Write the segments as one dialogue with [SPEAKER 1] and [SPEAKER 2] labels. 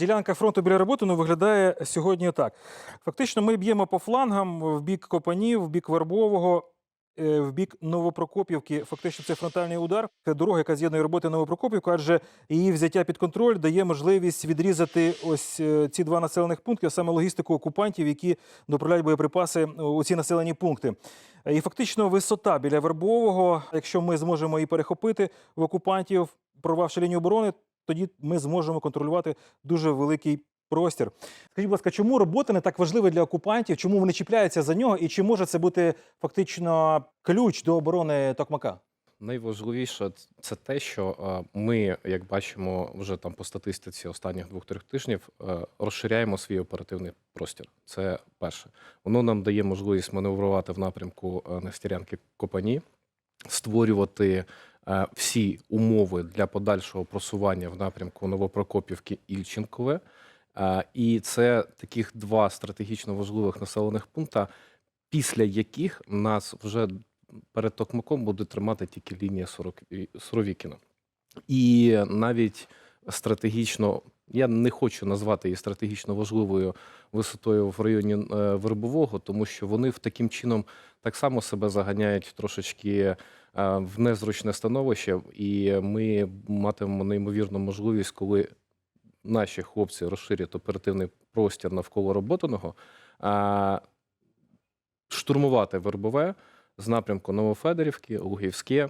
[SPEAKER 1] Ділянка фронту біля роботи ну, виглядає сьогодні так. Фактично, ми б'ємо по флангам в бік Копанів, в бік Вербового, е, в бік Новопрокопівки. Фактично, це фронтальний удар. Це дорога, яка з'єднує роботи Новопрокопівку, адже її взяття під контроль дає можливість відрізати ось е, ці два населених пункти, а саме логістику окупантів, які доправляють боєприпаси у ці населені пункти. І фактично висота біля Вербового, якщо ми зможемо її перехопити в окупантів, прорвавши лінію оборони, тоді ми зможемо контролювати дуже великий простір. Скажіть, будь ласка, чому робота не так важлива для окупантів? Чому вони чіпляються за нього? І чи може це бути фактично ключ до оборони Токмака?
[SPEAKER 2] Найважливіше це те, що е, ми, як бачимо, вже там по статистиці останніх двох-трьох тижнів е, розширяємо свій оперативний простір. Це перше. Воно нам дає можливість маневрувати в напрямку е, Нестерянки Копані, створювати всі умови для подальшого просування в напрямку Новопрокопівки Ільченкове. Е, І це таких два стратегічно важливих населених пункта, після яких нас вже перед Токмаком буде тримати тільки лінія Суровікіна. І навіть стратегічно, я не хочу назвати її стратегічно важливою висотою в районі е, Вербового, тому що вони в таким чином так само себе заганяють трошечки е, в незручне становище, і ми матимемо неймовірну можливість, коли наші хлопці розширять оперативний простір навколо роботаного, штурмувати Вербове з напрямку Новофедорівки, Лугівське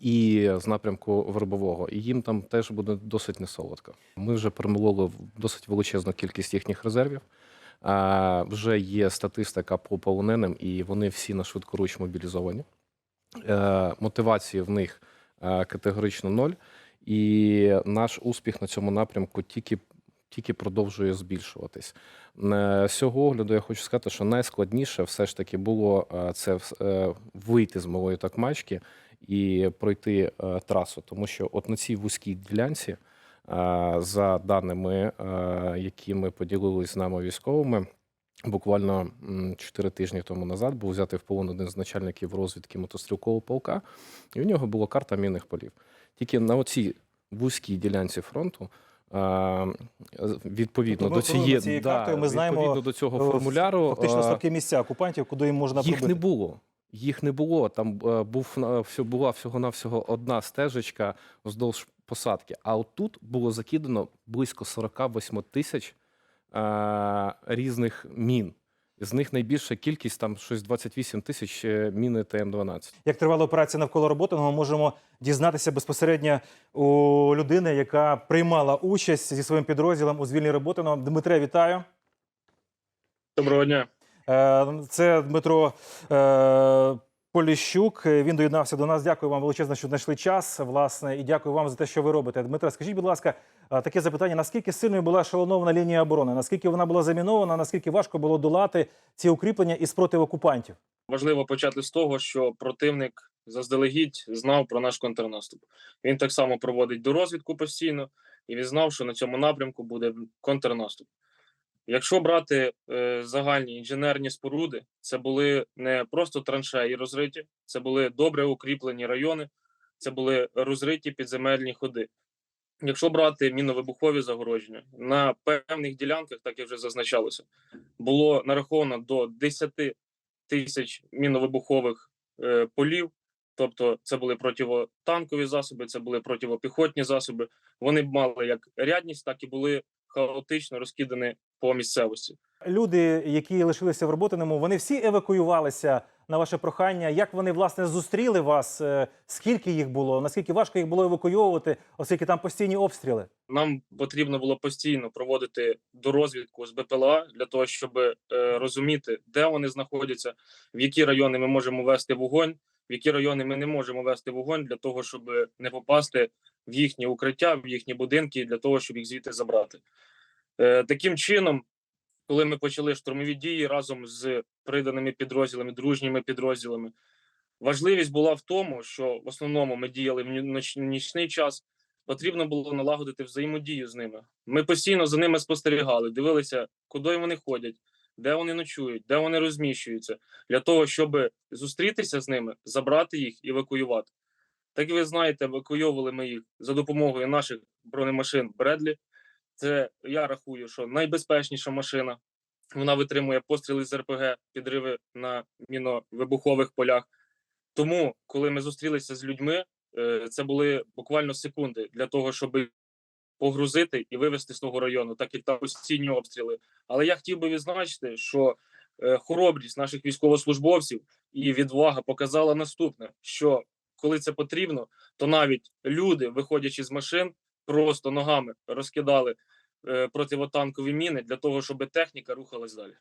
[SPEAKER 2] і з напрямку Вербового. І їм там теж буде досить несолодко. Ми вже перемололи досить величезну кількість їхніх резервів. А, вже є статистика по полоненим, і вони всі на швидкоруч мобілізовані. Е, мотивації в них е, категорично ноль. І наш успіх на цьому напрямку тільки, тільки продовжує збільшуватись. Е, З цього огляду я хочу сказати, що найскладніше все ж таки було це вийти з малої такмачки і пройти е, трасу, тому що от на цій вузькій ділянці, е, за даними, е, які ми поділилися з нами військовими. Буквально 4 тижні тому назад був взятий в полон один з начальників розвідки мотострілкового полка, і у нього була карта мінних полів. Тільки на оцій вузькій ділянці фронту, відповідно
[SPEAKER 1] Тобто
[SPEAKER 2] до цієї,
[SPEAKER 1] картою ми знаємо,
[SPEAKER 2] до цього формуляру,
[SPEAKER 1] Фактично слабкі місця окупантів, куди їм можна
[SPEAKER 2] їх
[SPEAKER 1] пробити.
[SPEAKER 2] не було. Їх не було. Там е, був була всього-навсього одна стежечка вздовж посадки. А от тут було закидано близько 48 тисяч е, різних мін. З них найбільша кількість там щось 28 тисяч е, міни ТМ-12.
[SPEAKER 1] Як тривала операція навколо роботи, ми можемо дізнатися безпосередньо у людини, яка приймала участь зі своїм підрозділом у звільній роботи. Дмитре, вітаю.
[SPEAKER 3] Доброго дня.
[SPEAKER 1] Е, Це Дмитро е, Поліщук. Він доєднався до нас. Дякую вам величезно, що знайшли час. Власне, і дякую вам за те, що ви робите. Дмитро, скажіть, будь ласка, е, таке запитання: наскільки сильною була шалонована лінія оборони? Наскільки вона була замінована? Наскільки важко було долати ці укріплення і спротив окупантів?
[SPEAKER 3] Важливо почати з того, що противник заздалегідь знав про наш контрнаступ. Він так само проводить дорозвідку постійно, і він знав, що на цьому напрямку буде контрнаступ. Якщо брати е, загальні інженерні споруди, це були не просто траншеї розриті, це були добре укріплені райони, це були розриті підземельні ходи. Якщо брати мінно-вибухові загородження, на певних ділянках, так як вже зазначалося, було нараховано до 10 тисяч мінно-вибухових е, полів. Тобто, це були противотанкові засоби, це були противопіхотні засоби. Вони мали як рядність, так і були хаотично розкидані по місцевості.
[SPEAKER 1] Люди, які лишилися в роботиному, вони всі евакуювалися на ваше прохання. Як вони власне зустріли вас? Е, Скільки їх було? Наскільки важко їх було евакуйовувати, оскільки там постійні обстріли?
[SPEAKER 3] Нам потрібно було постійно проводити дорозвідку з БПЛА для того, щоб е, розуміти, де вони знаходяться, в які райони ми можемо вести вогонь, в які райони ми не можемо вести вогонь для того, щоб не попасти в їхні укриття, в їхні будинки, для того, щоб їх звідти забрати. Е, таким чином, коли ми почали штурмові дії разом з приданими підрозділами, дружніми підрозділами, важливість була в тому, що в основному ми діяли в нічний час потрібно було налагодити взаємодію з ними. Ми постійно за ними спостерігали, дивилися, куди вони ходять, де вони ночують, де вони розміщуються, для того, щоб зустрітися з ними, забрати їх і евакуювати. Так ви знаєте, евакуйовували ми їх за допомогою наших бронемашин Бредлі. Це я рахую, що найбезпечніша машина. Вона витримує постріли з РПГ, підриви на міновибухових полях. Тому, коли ми зустрілися з людьми, е, це були буквально секунди для того, щоб погрузити і вивезти з того району, так як там постійні обстріли. Але я хотів би відзначити, що е, хоробрість наших військовослужбовців і відвага показала наступне: що коли це потрібно, то навіть люди, виходячи з машин, просто ногами розкидали е, противотанкові міни для того, щоб техніка рухалась далі.